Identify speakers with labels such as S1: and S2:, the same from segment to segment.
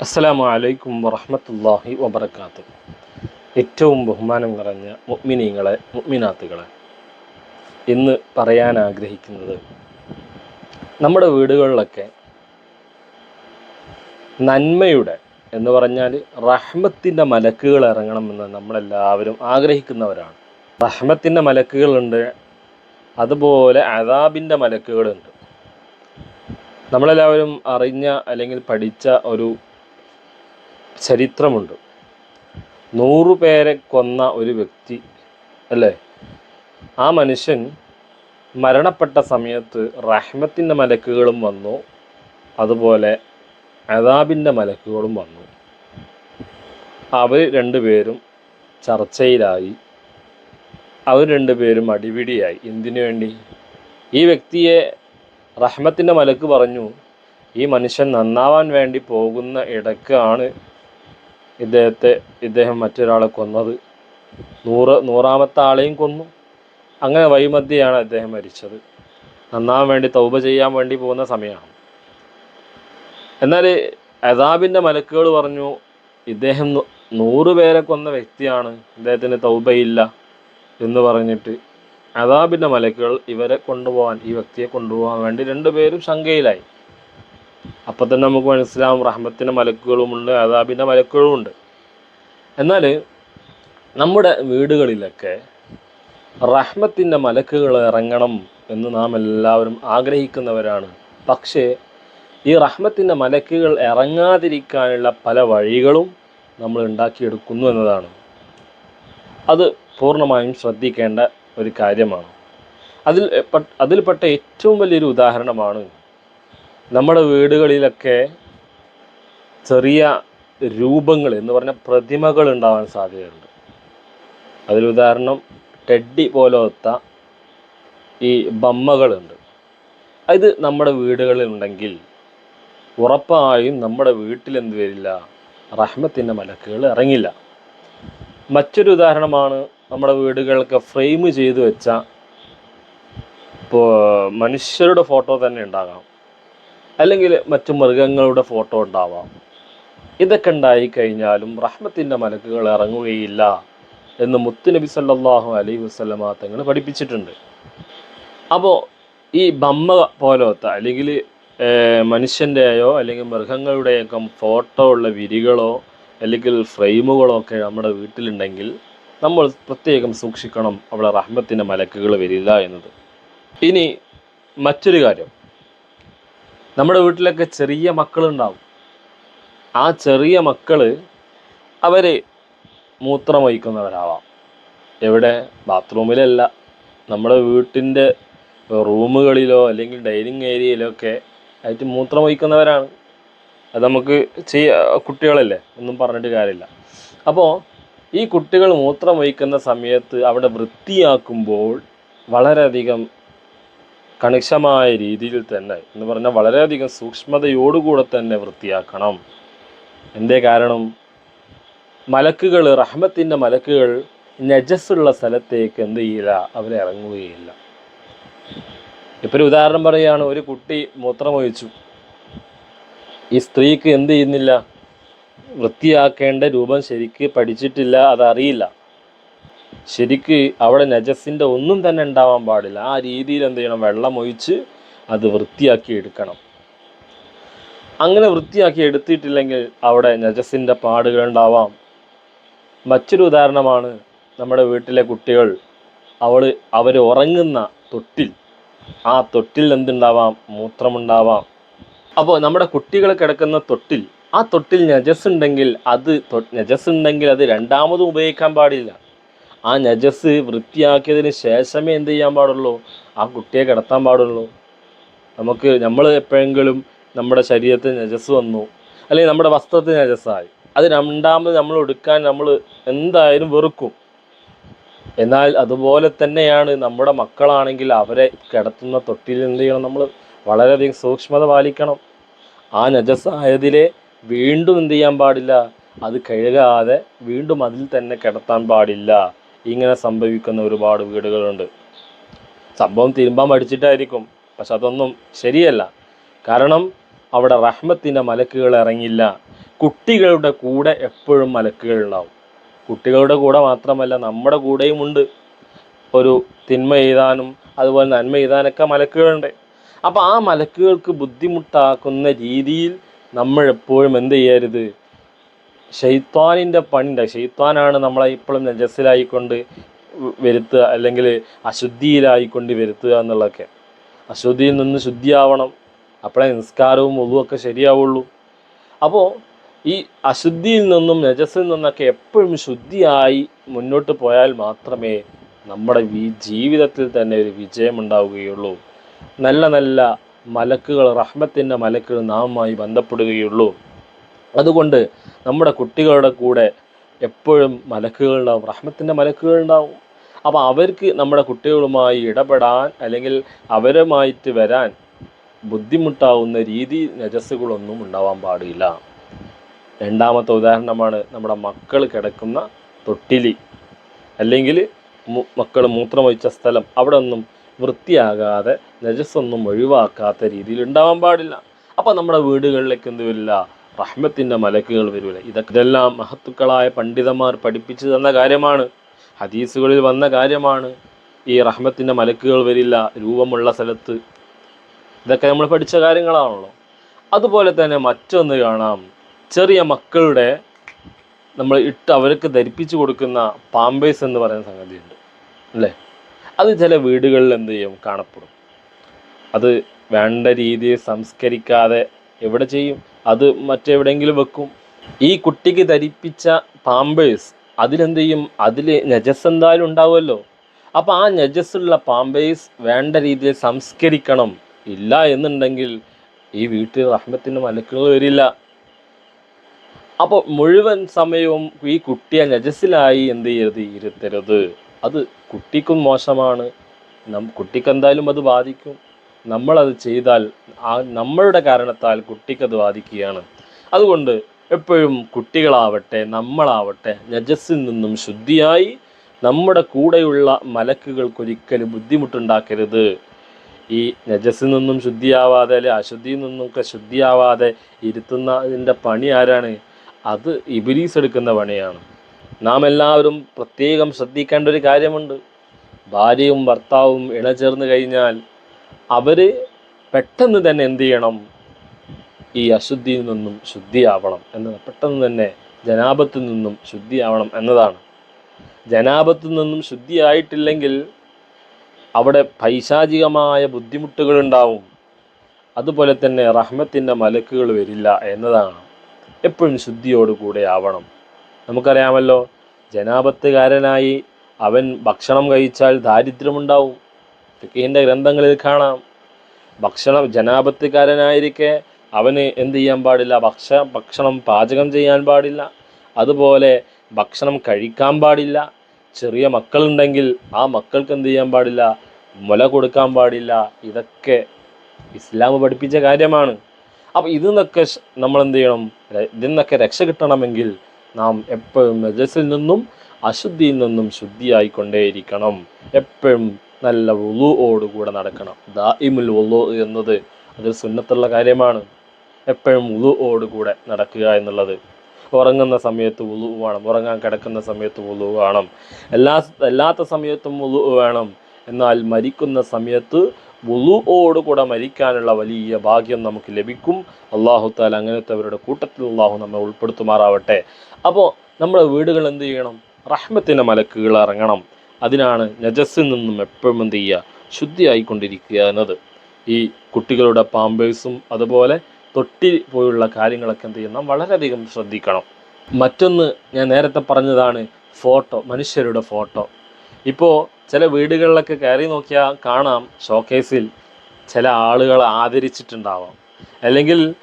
S1: അസ്സലാമു അലൈക്കും വറഹ്മത്തുള്ളാഹി വബർക്കാത്തു ഏറ്റവും ബഹുമാനം നിറഞ്ഞ മുഅ്മിനീങ്ങളെ മുഗ്മിനാത്തുകളെ ഇന്ന് പറയാൻ ആഗ്രഹിക്കുന്നത് നമ്മുടെ വീടുകളിലൊക്കെ നന്മയുടെ എന്ന് പറഞ്ഞാൽ റഹ്മത്തിന്റെ മലക്കുകൾ ഇറങ്ങണമെന്ന് നമ്മളെല്ലാവരും ആഗ്രഹിക്കുന്നവരാണ്. റഹ്മത്തിന്റെ മലക്കുകളുണ്ട് അതുപോലെ അതാബിന്റെ മലക്കുകളുണ്ട്. നമ്മളെല്ലാവരും അറിഞ്ഞ അല്ലെങ്കിൽ പഠിച്ച ഒരു ചരിത്രമുണ്ട്. നൂറു പേരെ കൊന്ന ഒരു വ്യക്തി അല്ലേ? ആ മനുഷ്യൻ മരണപ്പെട്ട സമയത്ത് റഹ്മത്തിന്റെ മലക്കുകളും വന്നു അതുപോലെ അതാബിന്റെ മലക്കുകളും വന്നു. അവർ രണ്ടുപേരും ചർച്ചയിലായി. അവർ രണ്ടുപേരും അടിപിടിയായി. എന്തിനു വേണ്ടി? ഈ വ്യക്തിയെ റഹ്മത്തിന്റെ മലക്ക് പറഞ്ഞു ഈ മനുഷ്യൻ നന്നാവാൻ വേണ്ടി പോകുന്ന ഇടക്കാണ് ഇദ്ദേഹത്തെ ഇദ്ദേഹം മറ്റൊരാളെ കൊന്നത്. നൂറ് നൂറാമത്തെ ആളെയും കൊന്നു. അങ്ങനെ വൈമധ്യയാണ് അദ്ദേഹം മരിച്ചത്. നന്നാൻ വേണ്ടി തൗബ ചെയ്യാൻ വേണ്ടി പോകുന്ന സമയമാണ്. എന്നാൽ അതാബിന്റെ മലക്കുകൾ പറഞ്ഞു ഇദ്ദേഹം നൂറ് പേരെ കൊന്ന വ്യക്തിയാണ്. ഇദ്ദേഹത്തിന് തൗബയില്ല. എന്ന് പറഞ്ഞിട്ട് അതാബിന്റെ മലക്കുകൾ ഇവരെ കൊണ്ടുപോകാൻ ഈ വ്യക്തിയെ കൊണ്ടുപോകാൻ വേണ്ടി രണ്ടുപേരും ശങ്കയിലായി. അപ്പം തന്നെ നമുക്ക് മനസ്സിലാവും റഹ്മത്തിന്റെ മലക്കുകളുമുണ്ട് അതാബിന്റെ മലക്കുകളുമുണ്ട് എന്നാൽ നമ്മുടെ വീടുകളിലൊക്കെ റഹ്മത്തിന്റെ മലക്കുകൾ ഇറങ്ങണം എന്ന് നാം എല്ലാവരും ആഗ്രഹിക്കുന്നവരാണ്. പക്ഷേ ഈ റഹ്മത്തിന്റെ മലക്കുകൾ ഇറങ്ങാതിരിക്കാനുള്ള പല വഴികളും നമ്മൾ ഉണ്ടാക്കിയെടുക്കുന്നു എന്നതാണ്. അത് പൂർണമായും ശ്രദ്ധിക്കേണ്ട ഒരു കാര്യമാണ്. അതിൽ അതിൽപ്പെട്ട ഏറ്റവും വലിയൊരു ഉദാഹരണമാണ് നമ്മുടെ വീടുകളിലൊക്കെ ചെറിയ രൂപങ്ങൾ എന്ന് പറഞ്ഞ പ്രതിമകൾ ഉണ്ടാവാൻ സാധ്യതയുണ്ട്. അതിലുദാഹരണം ടെഡ്ഡി പോലത്തെ ഈ ബമ്മകളുണ്ട്. ഇത് നമ്മുടെ വീടുകളിൽ ഉണ്ടെങ്കിൽ ഉറപ്പായും നമ്മുടെ വീട്ടിൽ എന്ത് വരില്ല റഹ്മത്തിന്റെ മലക്കുകൾ ഇറങ്ങില്ല. മറ്റൊരു ഉദാഹരണമാണ് നമ്മുടെ വീടുകൾക്ക് ഫ്രെയിം ചെയ്തു വെച്ച ഇപ്പോൾ മനുഷ്യരുടെ ഫോട്ടോ തന്നെ ഉണ്ടാകാം. അല്ലെങ്കിൽ മറ്റു മൃഗങ്ങളുടെ ഫോട്ടോ ഉണ്ടാവാം. ഇതൊക്കെ ഉണ്ടായി കഴിഞ്ഞാലും റഹ്മത്തിന്റെ മലക്കുകൾ ഇറങ്ങുകയില്ല എന്ന് മുത്തുനബി സല്ലാഹു അലൈഹി വസല്ലമ തങ്ങൾ പഠിപ്പിച്ചിട്ടുണ്ട്. അപ്പോൾ ഈ ബമ്മ പോലത്തെ അല്ലെങ്കിൽ മനുഷ്യന്റെയോ അല്ലെങ്കിൽ മൃഗങ്ങളുടെയൊക്കെ ഫോട്ടോ ഉള്ള വിരികളോ അല്ലെങ്കിൽ ഫ്രെയിമുകളോ ഒക്കെ നമ്മുടെ വീട്ടിലുണ്ടെങ്കിൽ നമ്മൾ പ്രത്യേകം സൂക്ഷിക്കണം അവിടെ റഹ്മത്തിന്റെ മലക്കുകൾ വരില്ല എന്നത്. ഇനി മറ്റൊരു കാര്യം. നമ്മുടെ വീട്ടിലൊക്കെ ചെറിയ മക്കളുണ്ടാവും. ആ ചെറിയ മക്കൾ അവർ മൂത്രമൊഴിക്കുന്നവരാവാം. എവിടെ? ബാത്റൂമിലല്ല. നമ്മുടെ വീട്ടിന്റെ റൂമുകളിലോ അല്ലെങ്കിൽ ഡൈനിങ് ഏരിയയിലോ ഒക്കെ ആയിട്ട് മൂത്രമൊഴിക്കുന്നവരാണ്. അത് നമുക്ക് ചെയ്യ കുട്ടികളല്ലേ? ഒന്നും പറഞ്ഞിട്ട് കാര്യമില്ല. അപ്പോൾ ഈ കുട്ടികൾ മൂത്രം മൂത്രമൊഴിക്കുന്ന സമയത്ത് അവിടെ വൃത്തിയാക്കുമ്പോൾ വളരെയധികം കണിശമായ രീതിയിൽ തന്നെ എന്ന് പറഞ്ഞാൽ വളരെയധികം സൂക്ഷ്മതയോടുകൂടെ തന്നെ വൃത്തിയാക്കണം. എന്തേ കാരണം? മലക്കുകൾ റഹ്മത്തിന്റെ മലക്കുകൾ നജസ്സുള്ള സ്ഥലത്തേക്ക് എന്ത് ചെയ്യില്ല? അവരെ ഇറങ്ങുകയില്ല. ഇപ്പോൾ ഒരു ഉദാഹരണം പറയുകയാണ് ഒരു കുട്ടി മൂത്രമൊഴിച്ചു. ഈ സ്ത്രീക്ക് എന്ത് ചെയ്യുന്നില്ല? വൃത്തിയാക്കേണ്ട രൂപം ശരിക്ക് പഠിച്ചിട്ടില്ല അതറിയില്ല. ശരിക്ക് അവിടെ നജസിന്റെ ഒന്നും തന്നെ ഉണ്ടാവാൻ പാടില്ല. ആ രീതിയിൽ എന്ത് ചെയ്യണം? വെള്ളം ഒഴിച്ച് അത് വൃത്തിയാക്കി എടുക്കണം. അങ്ങനെ വൃത്തിയാക്കി എടുത്തിട്ടില്ലെങ്കിൽ അവിടെ നജസിന്റെ പാടുകൾ ഉണ്ടാവാം. മറ്റൊരു ഉദാഹരണമാണ് നമ്മുടെ വീട്ടിലെ കുട്ടികൾ. അവൾ അവർ ഉറങ്ങുന്ന തൊട്ടിൽ. ആ തൊട്ടിൽ എന്തുണ്ടാവാം? മൂത്രമുണ്ടാവാം. അപ്പോൾ നമ്മുടെ കുട്ടികൾ കിടക്കുന്ന തൊട്ടിൽ ആ തൊട്ടിൽ നജസ് ഉണ്ടെങ്കിൽ അത് നജസ് ഉണ്ടെങ്കിൽ അത് രണ്ടാമതും ഉപയോഗിക്കാൻ പാടില്ല. ആ നജസ് വൃത്തിയാക്കിയതിന് ശേഷമേ എന്ത് ചെയ്യാൻ പാടുള്ളൂ? ആ കുട്ടിയെ കിടത്താൻ പാടുള്ളൂ. നമുക്ക് നമ്മൾ എപ്പോഴെങ്കിലും നമ്മുടെ ശരീരത്തിൽ നജസ് വന്നു അല്ലെങ്കിൽ നമ്മുടെ വസ്ത്രത്തിൽ നജസ്സായി. അത് രണ്ടാമത് നമ്മൾ എടുക്കാൻ നമ്മൾ എന്തായാലും വെറുക്കും. എന്നാൽ അതുപോലെ തന്നെയാണ് നമ്മുടെ മക്കളാണെങ്കിൽ അവരെ കിടത്തുന്ന തൊട്ടിൽ എന്ത് ചെയ്യണം നമ്മൾ വളരെയധികം സൂക്ഷ്മത പാലിക്കണം. ആ നജസ്സായതിലെ വീണ്ടും എന്ത് ചെയ്യാൻ പാടില്ല? അത് കഴുകാതെ വീണ്ടും അതിൽ തന്നെ കിടത്താൻ പാടില്ല. ഇങ്ങനെ സംഭവിക്കുന്ന ഒരുപാട് വീടുകളുണ്ട്. സംഭവം തിരുമ്പാൻ പഠിച്ചിട്ടായിരിക്കും പക്ഷെ അതൊന്നും ശരിയല്ല. കാരണം അവിടെ റഹ്മത്തിന്റെ മലക്കുകൾ ഇറങ്ങില്ല കുട്ടികളുടെ കൂടെ എപ്പോഴും മലക്കുകൾ ഉണ്ടാവും. കുട്ടികളുടെ കൂടെ മാത്രമല്ല നമ്മുടെ കൂടെയും ഉണ്ട്. ഒരു തിന്മ എഴുതാനും അതുപോലെ നന്മ എഴുതാനൊക്കെ മലക്കുകളുണ്ട്. അപ്പോൾ ആ മലക്കുകൾക്ക് ബുദ്ധിമുട്ടാക്കുന്ന രീതിയിൽ നമ്മൾ എപ്പോഴും എന്ത് ചെയ്യരുത്? ഷെയ്ത്താനിന്റെ പണിയുണ്ട് ഷെയ്ത്താനാണ് നമ്മളെ ഇപ്പോഴും നജസ്സിലായിക്കൊണ്ട് വരുത്തുക അല്ലെങ്കിൽ അശുദ്ധിയിലായിക്കൊണ്ട് വരുത്തുക എന്നുള്ളതൊക്കെ. അശുദ്ധിയിൽ നിന്ന് ശുദ്ധിയാവണം. അപ്പോഴേ നിസ്കാരവും ഒതുവൊക്കെ ശരിയാവുള്ളൂ. അപ്പോൾ ഈ അശുദ്ധിയിൽ നിന്നും നജസ്സിൽ നിന്നൊക്കെ എപ്പോഴും ശുദ്ധിയായി മുന്നോട്ട് പോയാൽ മാത്രമേ നമ്മുടെ ഈ ജീവിതത്തിൽ തന്നെ ഒരു വിജയമുണ്ടാവുകയുള്ളൂ. നല്ല നല്ല മലക്കുകൾ റഹ്മത്തിന്റെ മലക്കുകൾ നാമുമായി ബന്ധപ്പെടുകയുള്ളൂ. അതുകൊണ്ട് നമ്മുടെ കുട്ടികളുടെ കൂടെ എപ്പോഴും മലക്കുകൾ ഉണ്ടാവും റഹ്മത്തിന്റെ മലക്കുകൾ ഉണ്ടാവും അപ്പോൾ അവർക്ക് നമ്മുടെ കുട്ടികളുമായി ഇടപെടാൻ അല്ലെങ്കിൽ അവരുമായിട്ട് വരാൻ ബുദ്ധിമുട്ടാവുന്ന രീതി നജസ്സുകളൊന്നും ഉണ്ടാവാൻ പാടില്ല. രണ്ടാമത്തെ ഉദാഹരണമാണ് നമ്മുടെ മക്കൾ കിടക്കുന്ന തൊട്ടിലി അല്ലെങ്കിൽ മക്കൾ മൂത്രമൊഴിച്ച സ്ഥലം. അവിടെ ഒന്നും വൃത്തിയാകാതെ നജസ്സൊന്നും ഒഴിവാക്കാത്ത രീതിയിൽ ഉണ്ടാവാൻ പാടില്ല. അപ്പോൾ നമ്മുടെ വീടുകളിലേക്ക് എന്ത് വരില്ല? റഹ്മത്തിന്റെ മലക്കുകൾ വരൂല ഇതൊക്കെ ഇതെല്ലാം മഹത്തുക്കളായ പണ്ഡിതന്മാർ പഠിപ്പിച്ചു തന്ന കാര്യമാണ്. ഹദീസുകളിൽ വന്ന കാര്യമാണ്. ഈ റഹ്മത്തിന്റെ മലക്കുകൾ വരില്ല രൂപമുള്ള സ്ഥലത്ത്. ഇതൊക്കെ നമ്മൾ പഠിച്ച കാര്യങ്ങളാണല്ലോ. അതുപോലെ തന്നെ മറ്റൊന്ന് കാണാം. ചെറിയ മക്കളുടെ നമ്മൾ ഇട്ട് അവർക്ക് ധരിപ്പിച്ചു കൊടുക്കുന്ന പാമ്പേഴ്സ് എന്ന് പറയുന്ന സംഗതിയുണ്ട്. അല്ലേ? അത് ചില വീടുകളിൽ എന്ത് ചെയ്യും? കാണപ്പെടും. അത് വേണ്ട രീതിയിൽ സംസ്കരിക്കാതെ എവിടെ ചെയ്യും? അത് മറ്റെവിടെയെങ്കിലും വെക്കും. ഈ കുട്ടിക്ക് ധരിപ്പിച്ച പാമ്പേഴ്സ് അതിലെന്ത് ചെയ്യും അതിൽ നജസ് എന്തായാലും ഉണ്ടാവുമല്ലോ. അപ്പോൾ ആ നജസ്സുള്ള പാമ്പേഴ്സ് വേണ്ട രീതിയിൽ സംസ്കരിക്കണം. ഇല്ല എന്നുണ്ടെങ്കിൽ ഈ വീട്ടിൽ റഹ്മത്തിന്റെ മലക്കുകൾ വരില്ല. അപ്പോൾ മുഴുവൻ സമയവും ഈ കുട്ടിയെ നജസ്സിലായി എന്ത് ചെയ്യരുത്? ഇരുത്തരുത്. അത് കുട്ടിക്കും മോശമാണ്. നം കുട്ടിക്ക് എന്തായാലും അത് ബാധിക്കും. നമ്മളത് ചെയ്താൽ ആ നമ്മളുടെ കാരണത്താൽ കുട്ടിക്കത് ബാധിക്കുകയാണ്. അതുകൊണ്ട് എപ്പോഴും കുട്ടികളാവട്ടെ നമ്മളാവട്ടെ നജസ്സിൽ നിന്നും ശുദ്ധിയായി നമ്മുടെ കൂടെയുള്ള മലക്കുകൾക്കൊരിക്കലും ബുദ്ധിമുട്ടുണ്ടാക്കരുത്. ഈ നജസ്സിൽ നിന്നും ശുദ്ധിയാവാതെ അല്ലെ അശുദ്ധിയിൽ നിന്നൊക്കെ ശുദ്ധിയാവാതെ ഇരുത്തുന്നതിന്റെ പണി ആരാണ്? അത് ഇബിലീസ് എടുക്കുന്ന പണിയാണ്. നാം എല്ലാവരും പ്രത്യേകം ശ്രദ്ധിക്കേണ്ട ഒരു കാര്യമുണ്ട്. ഭാര്യയും ഭർത്താവും ഇണചേർന്ന് കഴിഞ്ഞാൽ അവർ പെട്ടെന്ന് തന്നെ എന്ത് ചെയ്യണം? ഈ അശുദ്ധിയിൽ നിന്നും ശുദ്ധിയാവണം എന്നത് പെട്ടെന്ന് തന്നെ ജനാപത്തിൽ നിന്നും ശുദ്ധിയാവണം എന്നതാണ്. ജനാപത്തിൽ നിന്നും ശുദ്ധിയായിട്ടില്ലെങ്കിൽ അവിടെ പൈശാചികമായ ബുദ്ധിമുട്ടുകൾ ഉണ്ടാവും അതുപോലെ തന്നെ റഹ്മത്തിന്റെ മലക്കുകൾ വരില്ല എന്നതാണ്. എപ്പോഴും ശുദ്ധിയോടുകൂടെ ആവണം. നമുക്കറിയാമല്ലോ ജനാപത്തുകാരനായി അവൻ ഭക്ഷണം കഴിച്ചാൽ ദാരിദ്ര്യമുണ്ടാവും. ഫിഖീന്റെ ഗ്രന്ഥങ്ങളിൽ കാണാം. ഭക്ഷണം ജനാപത്തിക്കാരനായിരിക്കെ അവന് എന്ത് ചെയ്യാൻ പാടില്ല? ഭക്ഷ ഭക്ഷണം പാചകം ചെയ്യാൻ പാടില്ല. അതുപോലെ ഭക്ഷണം കഴിക്കാൻ പാടില്ല. ചെറിയ മക്കളുണ്ടെങ്കിൽ ആ മക്കൾക്ക് എന്ത് ചെയ്യാൻ പാടില്ല? മുല കൊടുക്കാൻ പാടില്ല. ഇതൊക്കെ ഇസ്ലാം പഠിപ്പിച്ച കാര്യമാണ്. അപ്പോൾ ഇതിൽ നിന്നൊക്കെ നമ്മൾ എന്ത് ചെയ്യണം? ഇതിൽ നിന്നൊക്കെ രക്ഷ കിട്ടണമെങ്കിൽ നാം എപ്പോഴും നജസിൽ നിന്നും അശുദ്ധിയിൽ നിന്നും ശുദ്ധിയായിക്കൊണ്ടേയിരിക്കണം. എപ്പോഴും നല്ല വുളുവോടുകൂടെ നടക്കണം. ദായിമുൽ വുളു എന്നത് അതൊരു സുന്നത്തുള്ള കാര്യമാണ്. എപ്പോഴും വുളുവോടുകൂടെ നടക്കുക എന്നുള്ളത്. ഉറങ്ങുന്ന സമയത്ത് വുളു വേണം. ഉറങ്ങാൻ കിടക്കുന്ന സമയത്ത് വുളു വേണം. എല്ലാ അല്ലാത്ത സമയത്തും വുളു വേണം. എന്നാൽ മരിക്കുന്ന സമയത്ത് വുളുവോടുകൂടെ മരിക്കാനുള്ള വലിയ ഭാഗ്യം നമുക്ക് ലഭിക്കും. അള്ളാഹു താല അങ്ങനത്തെവരുടെ കൂട്ടത്തിൽ അള്ളാഹു നമ്മെ ഉൾപ്പെടുത്തുമാറാവട്ടെ. അപ്പോൾ നമ്മുടെ വീടുകൾ എന്ത് ചെയ്യണം? റഹ്മത്തിന്റെ മലക്കുകൾ ഇറങ്ങണം. അതിനാണ് നജസ്സിൽ നിന്നും എപ്പോഴും എന്ത് ചെയ്യുക? ശുദ്ധിയായിക്കൊണ്ടിരിക്കുക എന്നത്. ഈ കുട്ടികളുടെ പാമ്പേഴ്സും അതുപോലെ തൊട്ടി പോലുള്ള കാര്യങ്ങളൊക്കെ എന്ത് ചെയ്യണം? വളരെയധികം ശ്രദ്ധിക്കണം. മറ്റൊന്ന് ഞാൻ നേരത്തെ പറഞ്ഞതാണ് ഫോട്ടോ മനുഷ്യരുടെ ഫോട്ടോ. ഇപ്പോൾ ചില വീടുകളിലൊക്കെ കയറി നോക്കിയാൽ കാണാം ഷോക്കേസിൽ ചില ആളുകൾ ആദരിച്ചിട്ടുണ്ടാവാം. അല്ലെങ്കിൽ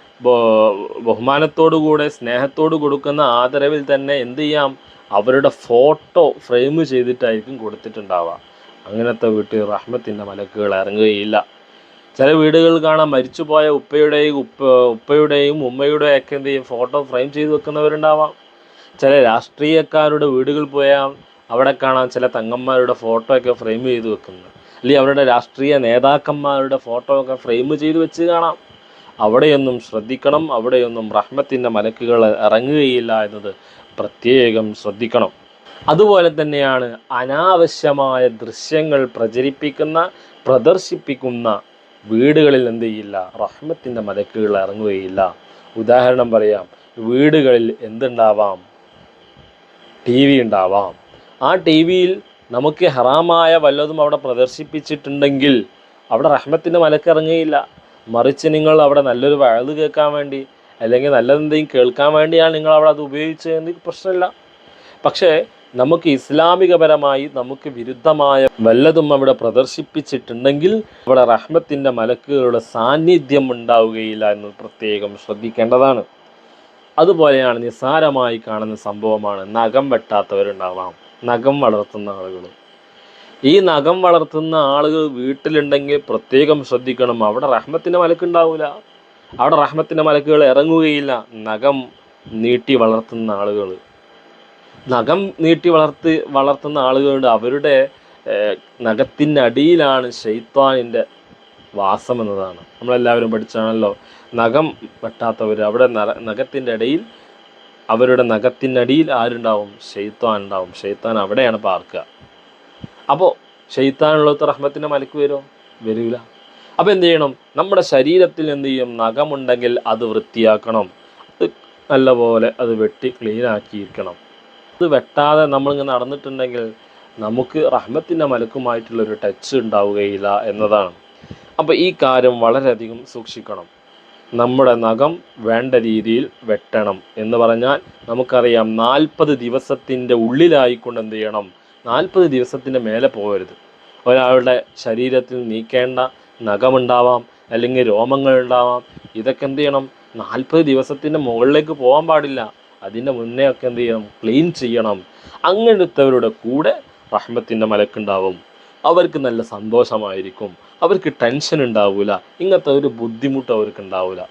S1: ബഹുമാനത്തോടു കൂടെ സ്നേഹത്തോട് കൊടുക്കുന്ന ആദരവിൽ തന്നെ എന്ത് ചെയ്യാം? അവരുടെ ഫോട്ടോ ഫ്രെയിം ചെയ്തിട്ടായിരിക്കും കൊടുത്തിട്ടുണ്ടാവുക. അങ്ങനത്തെ വീട്ടിൽ റഹ്മത്തിന്റെ മലക്കുകൾ ഇറങ്ങുകയില്ല. ചില വീടുകൾ കാണാം മരിച്ചുപോയ ഉപ്പയുടെയും ഉപ്പ ഉപ്പയുടെയും ഉമ്മയുടെയും ഒക്കെ എന്ത് ചെയ്യും? ഫോട്ടോ ഫ്രെയിം ചെയ്ത് വെക്കുന്നവരുണ്ടാവാം. ചില രാഷ്ട്രീയക്കാരുടെ വീടുകൾ പോയാൽ അവിടെ കാണാം ചില തങ്ങന്മാരുടെ ഫോട്ടോ ഒക്കെ ഫ്രെയിം ചെയ്ത് വെക്കുന്നത്. അല്ലെങ്കിൽ അവരുടെ രാഷ്ട്രീയ നേതാക്കന്മാരുടെ ഫോട്ടോ ഒക്കെ ഫ്രെയിം ചെയ്ത് വെച്ച് കാണാം. അവിടെയൊന്നും ശ്രദ്ധിക്കണം. അവിടെയൊന്നും റഹ്മത്തിന്റെ മലക്കുകൾ ഇറങ്ങുകയില്ല എന്നത് പ്രത്യേകം ശ്രദ്ധിക്കണം. അതുപോലെ തന്നെയാണ് അനാവശ്യമായ ദൃശ്യങ്ങൾ പ്രചരിപ്പിക്കുന്ന പ്രദർശിപ്പിക്കുന്ന വീടുകളിൽ എന്ത് ചെയ്യില്ല? റഹ്മത്തിന്റെ മലക്കുകൾ ഇറങ്ങുകയില്ല. ഉദാഹരണം പറയാം വീടുകളിൽ എന്തുണ്ടാവാം? ടി വി ഉണ്ടാവാം. ആ ടി വിയിൽ നമുക്ക് ഹറാമായ വല്ലതും അവിടെ പ്രദർശിപ്പിച്ചിട്ടുണ്ടെങ്കിൽ അവിടെ റഹ്മത്തിന്റെ മലക്കിറങ്ങുകയില്ല മറിച്ച് നിങ്ങൾ അവിടെ നല്ലൊരു വഴുത് കേൾക്കാൻ വേണ്ടി അല്ലെങ്കിൽ നല്ലതെന്തെങ്കിലും കേൾക്കാൻ വേണ്ടിയാണ് നിങ്ങൾ അവിടെ അത് ഉപയോഗിച്ചതെങ്കിൽ പ്രശ്നമില്ല. പക്ഷേ നമുക്ക് ഇസ്ലാമികപരമായി നമുക്ക് വിരുദ്ധമായ വല്ലതും അവിടെ പ്രദർശിപ്പിച്ചിട്ടുണ്ടെങ്കിൽ അവിടെ റഹ്മത്തിന്റെ മലക്കുകളുടെ സാന്നിധ്യം ഉണ്ടാവുകയില്ല എന്ന് പ്രത്യേകം ശ്രദ്ധിക്കേണ്ടതാണ്. അതുപോലെയാണ് നിസ്സാരമായി കാണുന്ന സംഭവമാണ് നഖം വെട്ടാത്തവരുണ്ടാവാം നഖം വളർത്തുന്ന ആളുകൾ ഈ നഖം വളർത്തുന്ന ആളുകൾ വീട്ടിലുണ്ടെങ്കിൽ പ്രത്യേകം ശ്രദ്ധിക്കണം അവിടെ റഹ്മത്തിന്റെ മലക്കുണ്ടാവില്ല അവിടെ റഹ്മത്തിന്റെ മലക്കുകൾ ഇറങ്ങുകയില്ല. നഖം നീട്ടി വളർത്തുന്ന ആളുകൾ. നഖം നീട്ടി വളർത്തി വളർത്തുന്ന ആളുകളുണ്ട്. അവരുടെ നഖത്തിന്റെ അടിയിലാണ് ഷെയ്ത്താനിന്റെ വാസം എന്നതാണ്. നമ്മളെല്ലാവരും പഠിച്ചാണല്ലോ. നഖം വെട്ടാത്തവർ അവിടെ നഖത്തിന്റെ ഇടയിൽ അവരുടെ നഖത്തിന്റെ അടിയിൽ ആരുണ്ടാവും? ഷെയ്ത്താൻ ഉണ്ടാവും. ഷെയ്ത്താൻ അവിടെയാണ് പാർക്കുക. അപ്പോൾ ഷെയ്ത്താനുള്ളത്ത് റഹ്മത്തിന്റെ മലക്ക് വരുമോ? വരില്ല. അപ്പോൾ എന്ത് ചെയ്യണം നമ്മുടെ ശരീരത്തിൽ എന്ത് ചെയ്യും? നഖമുണ്ടെങ്കിൽ അത് വൃത്തിയാക്കണം. അത് നല്ലപോലെ അത് വെട്ടി ക്ലീൻ ആക്കിയിരിക്കണം. അത് വെട്ടാതെ നമ്മളിങ്ങനെ നടന്നിട്ടുണ്ടെങ്കിൽ നമുക്ക് റഹ്മത്തിന്റെ മലക്കുമായിട്ടുള്ളൊരു ടച്ച് ഉണ്ടാവുകയില്ല എന്നതാണ്. അപ്പോൾ ഈ കാര്യം വളരെയധികം സൂക്ഷിക്കണം. നമ്മുടെ നഖം വേണ്ട രീതിയിൽ വെട്ടണം എന്ന് പറഞ്ഞാൽ നമുക്കറിയാം നാൽപ്പത് ദിവസത്തിന്റെ ഉള്ളിലായിക്കൊണ്ട് എന്ത് ചെയ്യണം? നാൽപ്പത് ദിവസത്തിന്റെ മേലെ പോകരുത്. ഒരാളുടെ ശരീരത്തിൽ നീക്കേണ്ട നഖമുണ്ടാവാം അല്ലെങ്കിൽ രോമങ്ങൾ ഉണ്ടാവാം ഇതൊക്കെ എന്ത് ചെയ്യണം? നാൽപ്പത് ദിവസത്തിന്റെ മുകളിലേക്ക് പോകാൻ പാടില്ല. അതിന്റെ മുന്നേ ഒക്കെ എന്ത് ചെയ്യണം? ക്ലീൻ ചെയ്യണം. അങ്ങനത്തെവരുടെ കൂടെ റഹ്മത്തിന്റെ മലക്കുണ്ടാവും. അവർക്ക് നല്ല സന്തോഷമായിരിക്കും. അവർക്ക് ടെൻഷൻ ഉണ്ടാവില്ല ഇങ്ങനത്തെ ഒരു ബുദ്ധിമുട്ട് അവർക്ക് ഉണ്ടാവില്ല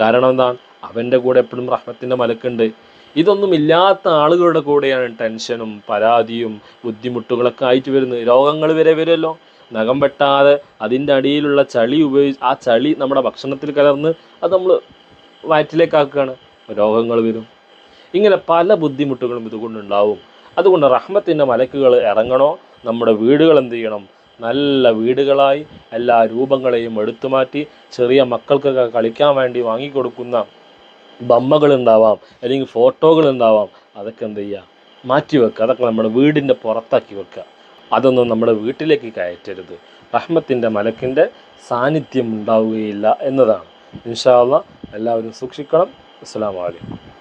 S1: കാരണം എന്താണ്? അവന്റെ കൂടെ എപ്പോഴും റഹ്മത്തിന്റെ മലക്കുണ്ട്. ഇതൊന്നും ഇല്ലാത്ത ആളുകളുടെ കൂടെയാണ് ടെൻഷനും പരാതിയും ബുദ്ധിമുട്ടുകളൊക്കെ ആയിട്ട് വരുന്നത്. രോഗങ്ങൾ വരെ വരുമല്ലോ. നഖം വെട്ടാതെ അതിന്റെ അടിയിലുള്ള ചളി ഉപയോഗിച്ച് ആ ചളി നമ്മുടെ ഭക്ഷണത്തിൽ കലർന്ന് അത് നമ്മൾ വയറ്റിലേക്കാക്കുകയാണ് രോഗങ്ങൾ വരും. ഇങ്ങനെ പല ബുദ്ധിമുട്ടുകളും ഇതുകൊണ്ടുണ്ടാവും. അതുകൊണ്ട് റഹ്മത്തിന്റെ മലക്കുകൾ ഇറങ്ങണോ? നമ്മുടെ വീടുകൾ എന്ത് ചെയ്യണം? നല്ല വീടുകളായി എല്ലാ രൂപങ്ങളെയും എടുത്തു മാറ്റി ചെറിയ മക്കൾക്കൊക്കെ കളിക്കാൻ വേണ്ടി വാങ്ങിക്കൊടുക്കുന്ന ബമ്മകൾ ഉണ്ടാവാം അല്ലെങ്കിൽ ഫോട്ടോകൾ ഉണ്ടാവാം. അതൊക്കെ എന്ത് ചെയ്യുക? മാറ്റി വെക്കുക. അതൊക്കെ നമ്മുടെ വീടിന്റെ പുറത്താക്കി വെക്കുക. അതൊന്നും നമ്മുടെ വീട്ടിലേക്ക് കയറ്റരുത്. റഹ്മത്തിന്റെ മലക്കിന്റെ സാന്നിധ്യം ഉണ്ടാവുകയില്ല എന്നതാണ്. ഇൻഷാല്ല എല്ലാവരും സൂക്ഷിക്കണം. അസ്സാം വലൈക്കും